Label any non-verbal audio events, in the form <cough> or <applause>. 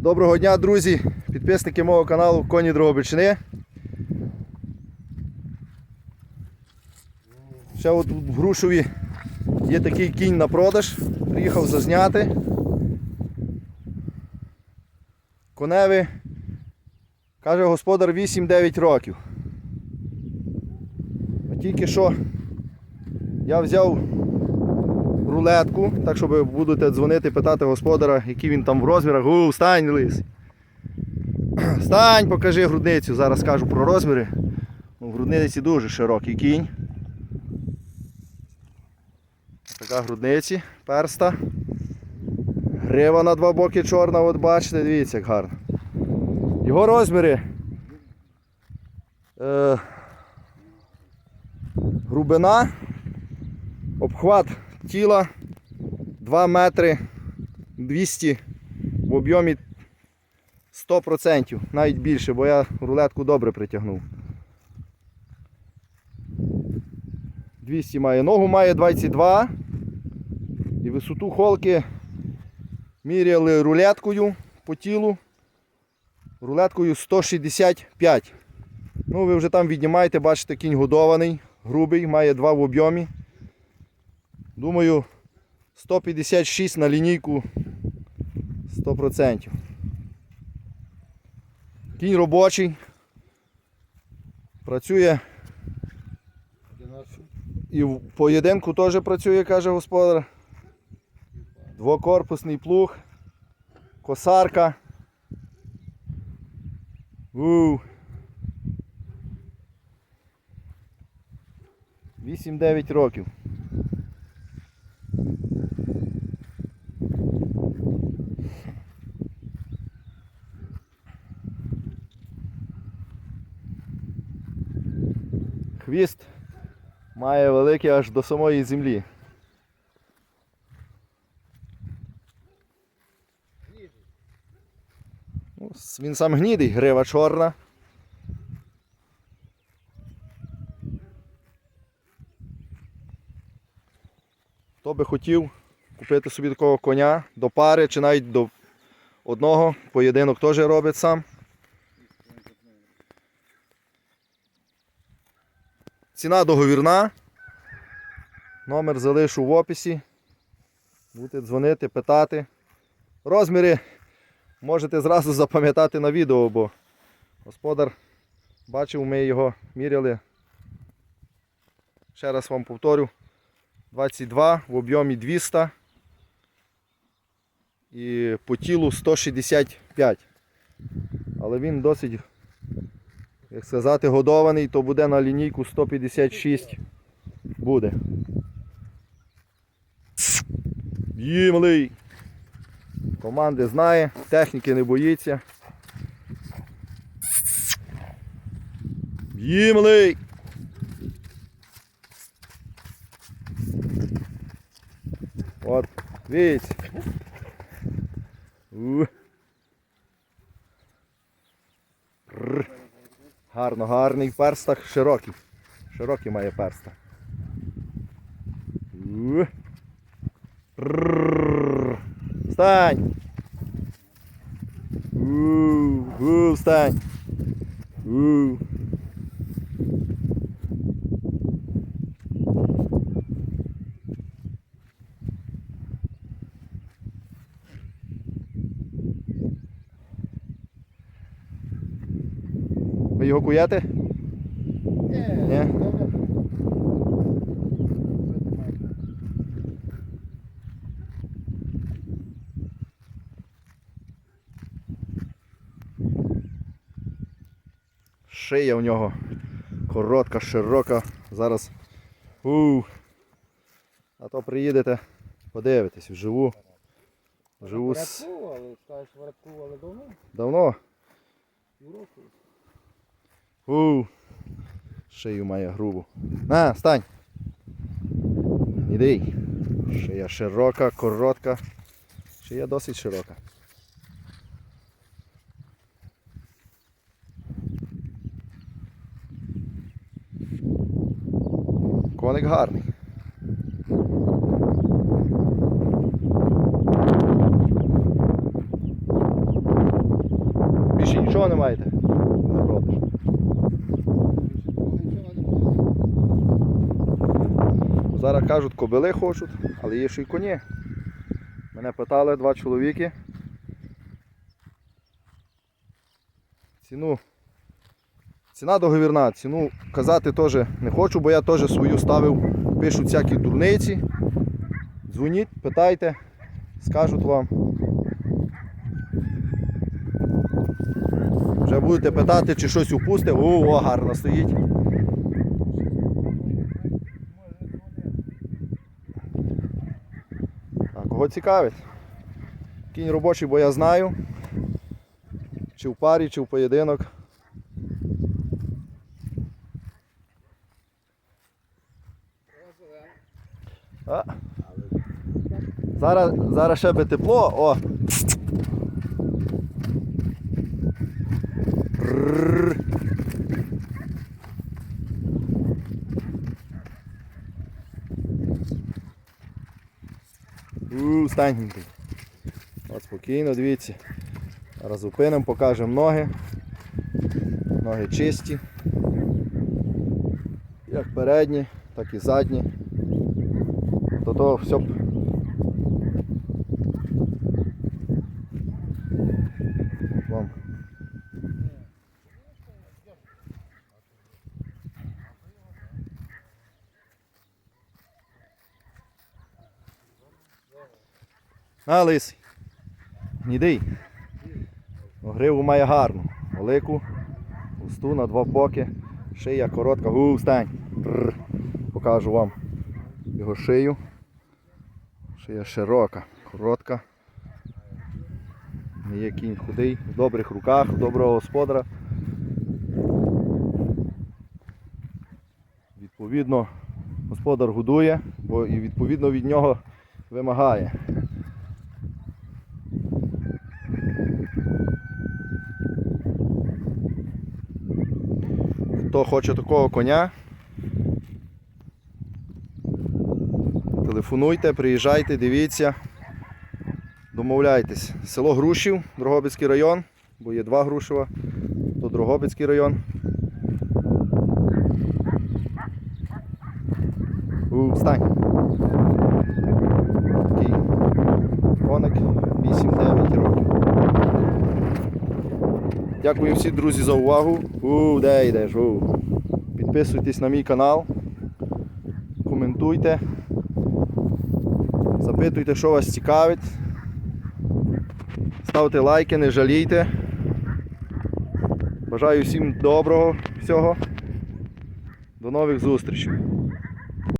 Доброго дня, друзі, підписники мого каналу Коні Дрогобичини. Ще от в Грушові є такий кінь на продаж. Приїхав зазняти. Коневі, каже господар 8-9 років. А тільки що я взяв рулетку, так що ви будете дзвонити, питати господара, який він там в розмірах. У, встань, лис. <clears throat> Встань, покажи грудницю. Зараз скажу про розміри. Ну, в грудниці дуже широкий кінь. Така грудниці, перста. Грива на два боки чорна, от бачите, дивіться, як гарно. Його розміри. Е, грубина, обхват тіла 2 метри 200 в об'ємі 100%, навіть більше, бо я рулетку добре притягнув. 200 має. Ногу має 22. І висоту холки міряли рулеткою по тілу. Рулеткою 165. Ну, ви вже там віднімаєте, бачите, кінь годований, грубий, має 2 в об'ємі. Думаю, 156 на лінійку 100%. Кінь робочий. Працює і в поєдинку теж працює, каже господар. Двокорпусний плуг, косарка. У. 8-9 років. Хвіст має великий аж до самої землі. Ну, Він сам гнідий, грива чорна. Би хотів купити собі такого коня до пари чи навіть до одного, поєдинок теж робить сам. Ціна договірна. Номер залишу в описі. Будете дзвонити, питати. Розміри можете зразу запам'ятати на відео, бо господар бачив, ми його міряли. Ще раз вам повторю. 22 в об'ємі 200 і по тілу 165. Але він досить як сказати, годований, то буде на лінійку 156 буде. Їмлий. Команди знає, техніки не боїться. От, дивіться. Гарно, гарний перстах, широкий. Широкий має перста. У. Рррррр. Встань! Встань! Ви його куєте? Ні? Шия у нього коротка, широка. Зараз. У. А то приїдете, подивитесь вживу. Вживу з... Порядкували, скажеш, порядкували давно, давно. півроку. У. Шию має грубу. На, стань. Іди. Шия широка, коротка. Шия досить широка. Коник гарний. нічого не маєте? На продаж. Зараз кажуть, кобили хочуть, але є ще й коні. Мене питали два чоловіки. Ціну. Ціна договірна, ціну казати теж не хочу, бо я теж свою ставив, пишуть всякі дурниці. Дзвоніть, питайте, скажуть вам. Вже будете питати, чи щось упусте. О, о, гарно стоїть. А кого цікавить? Кінь робочий, бо я знаю. Чи в парі, чи в поєдинок. А. Зараз, зараз ще би тепло. О. Тут. От спокійно, дивіться. Зараз зупинимо, покажемо ноги. Ноги чисті. Як передні, так і задні. До того все Вам. А, лисий. Гнідий. Гриву має гарну. Велику. Густу на два боки. Шия коротка. Гу, встань. Бррр. Покажу вам його шию. Шия широка, коротка. Є кінь худий, в добрих руках, доброго господара. Відповідно, господар годує, бо і відповідно від нього вимагає. Хто хоче такого коня, телефонуйте, приїжджайте, дивіться, домовляйтесь. Село Грушів, Дрогобицький район, бо є два Грушева, то Дрогобицький район. У, встань. Такий коник 8-9 років. Дякую всім друзі за увагу. У, де йдеш? У. Підписуйтесь на мій канал, коментуйте, запитуйте, що вас цікавить. Ставте лайки, не жалійте. Бажаю всім доброго всього. До нових зустрічей.